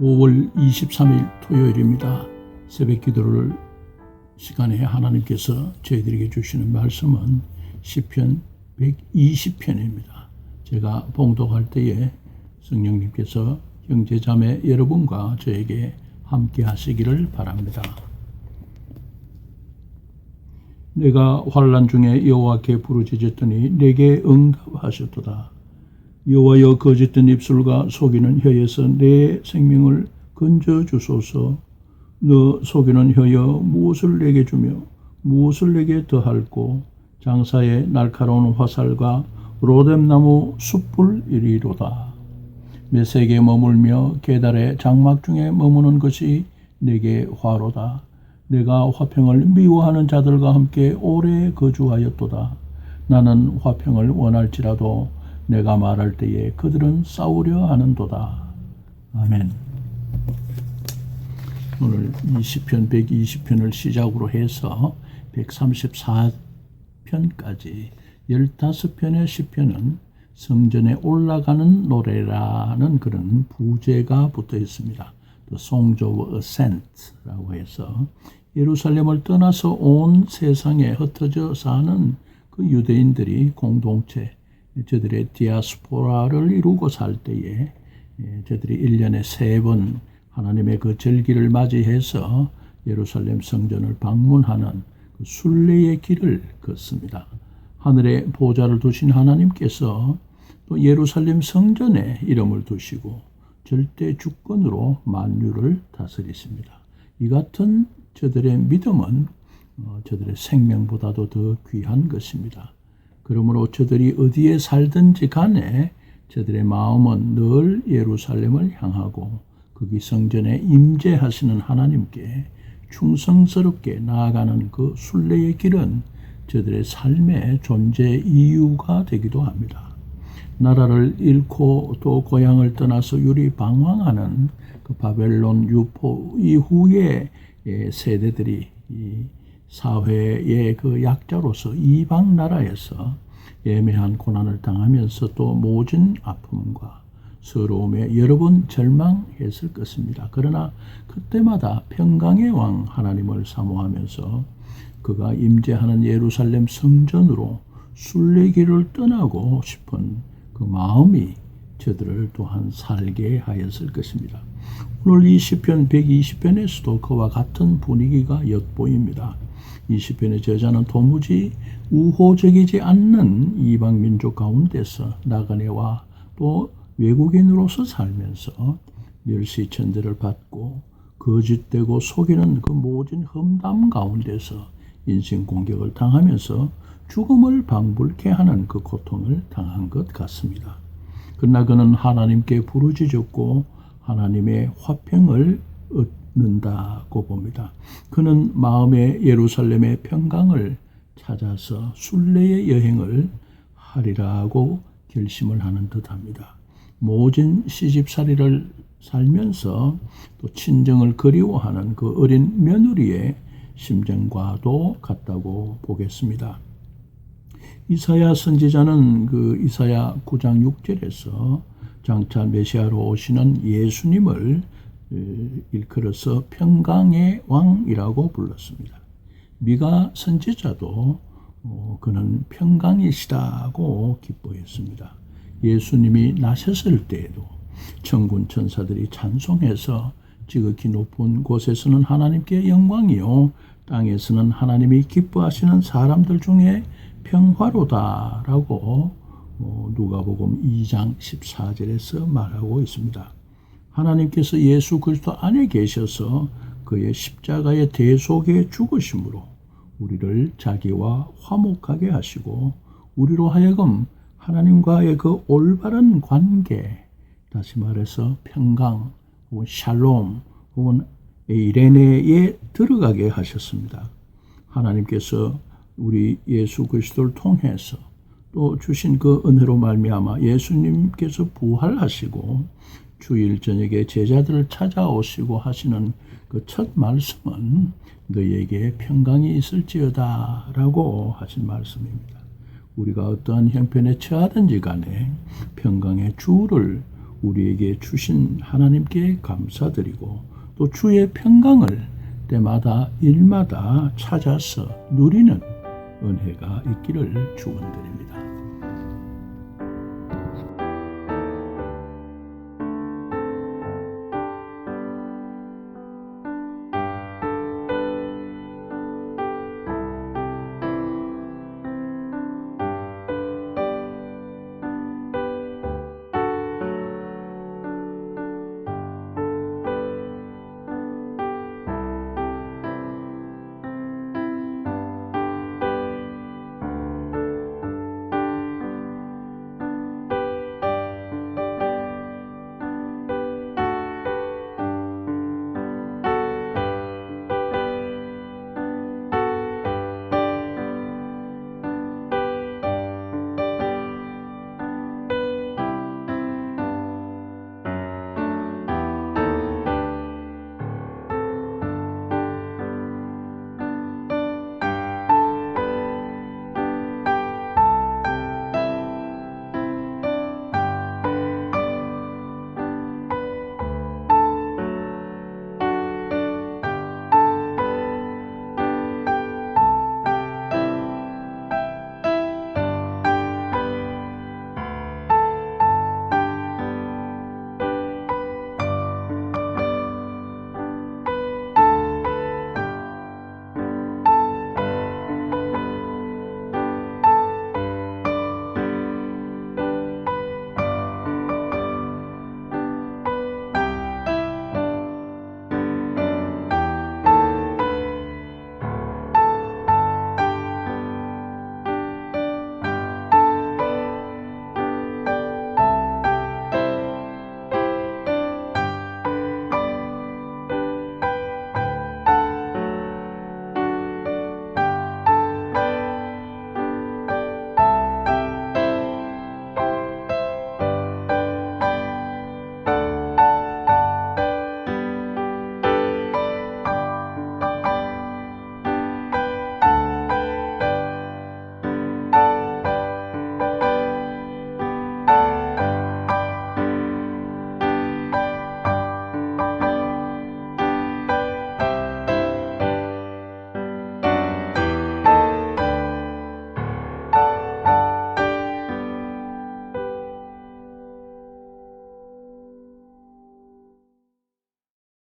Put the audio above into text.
5월 23일 토요일입니다. 새벽 기도를 시간에 하나님께서 저희들에게 주시는 말씀은 시편 120편입니다. 제가 봉독할 때에 성령님께서 형제자매 여러분과 저에게 함께 하시기를 바랍니다. 내가 환란 중에 여호와께 부르짖었더니 내게 응답하셨도다. 여호와여 거짓된 입술과 속이는 혀에서 내 생명을 건져 주소서. 너 속이는 혀여 무엇을 내게 주며 무엇을 내게 더할고 장사의 날카로운 화살과 로뎀나무 숯불 이리로다. 메색에 머물며 계달의 장막 중에 머무는 것이 내게 화로다. 내가 화평을 미워하는 자들과 함께 오래 거주하였도다. 나는 화평을 원할지라도 내가 말할 때에 그들은 싸우려 하는도다. 아멘. 오늘 20편, 120편을 시작으로 해서 134편까지 15편의 시편은 성전에 올라가는 노래라는 그런 부제가 붙어 있습니다. The Songs of Ascent라고 해서 예루살렘을 떠나서 온 세상에 흩어져 사는 그 유대인들이 공동체, 저들의 디아스포라를 이루고 살 때에 예, 저들이 1년에 세 번 하나님의 그 절기를 맞이해서 예루살렘 성전을 방문하는 그 순례의 길을 걷습니다. 하늘에 보좌를 두신 하나님께서 또 예루살렘 성전에 이름을 두시고 절대 주권으로 만유를 다스리십니다. 이 같은 저들의 믿음은 어, 저들의 생명보다도 더 귀한 것입니다. 그러므로 저들이 어디에 살든지 간에 저들의 마음은 늘 예루살렘을 향하고 거기 성전에 임재하시는 하나님께 충성스럽게 나아가는 그 순례의 길은 저들의 삶의 존재 이유가 되기도 합니다. 나라를 잃고 또 고향을 떠나서 유리 방황하는 그 바벨론 유포 이후의 세대들이 사회의 그 약자로서 이방 나라에서 예매한 고난을 당하면서 또 모진 아픔과 서러움에 여러 번 절망했을 것입니다. 그러나 그때마다 평강의 왕 하나님을 사모하면서 그가 임재하는 예루살렘 성전으로 순례길을 떠나고 싶은 그 마음이 저들을 또한 살게 하였을 것입니다. 오늘 이 시편 120편에서도 그와 같은 분위기가 엿보입니다. 이 시편의 저자는 도무지 우호적이지 않는 이방 민족 가운데서 나그네와 또 외국인으로서 살면서 멸시천대를 받고 거짓되고 속이는 그 모진 험담 가운데서 인신 공격을 당하면서 죽음을 방불케 하는 그 고통을 당한 것 같습니다. 그러나 그는 하나님께 부르짖었고 하나님의 화평을 얻 는다고 봅니다. 그는 마음의 예루살렘의 평강을 찾아서 순례의 여행을 하리라고 결심을 하는 듯합니다. 모진 시집살이를 살면서 또 친정을 그리워하는 그 어린 며느리의 심정과도 같다고 보겠습니다. 이사야 선지자는 그 이사야 9장 6절에서 장차 메시아로 오시는 예수님을 일컬어서 평강의 왕이라고 불렀습니다. 미가 선지자도 어, 그는 평강이시다고 기뻐했습니다. 예수님이 나셨을 때에도 천군 천사들이 찬송해서 지극히 높은 곳에서는 하나님께 영광이요 땅에서는 하나님이 기뻐하시는 사람들 중에 평화로다라고 어, 누가복음 2장 14절에서 말하고 있습니다. 하나님께서 예수 그리스도 안에 계셔서 그의 십자가의 대속에 죽으심으로 우리를 자기와 화목하게 하시고 우리로 하여금 하나님과의 그 올바른 관계 다시 말해서 평강 혹은 샬롬 혹은 이레네에 들어가게 하셨습니다. 하나님께서 우리 예수 그리스도를 통해서 또 주신 그 은혜로 말미암아 예수님께서 부활하시고 주일 저녁에 제자들을 찾아오시고 하시는 그 첫 말씀은 너에게 평강이 있을지어다라고 하신 말씀입니다. 우리가 어떠한 형편에 처하든지 간에 평강의 주를 우리에게 주신 하나님께 감사드리고 또 주의 평강을 때마다 일마다 찾아서 누리는 은혜가 있기를 축원드립니다.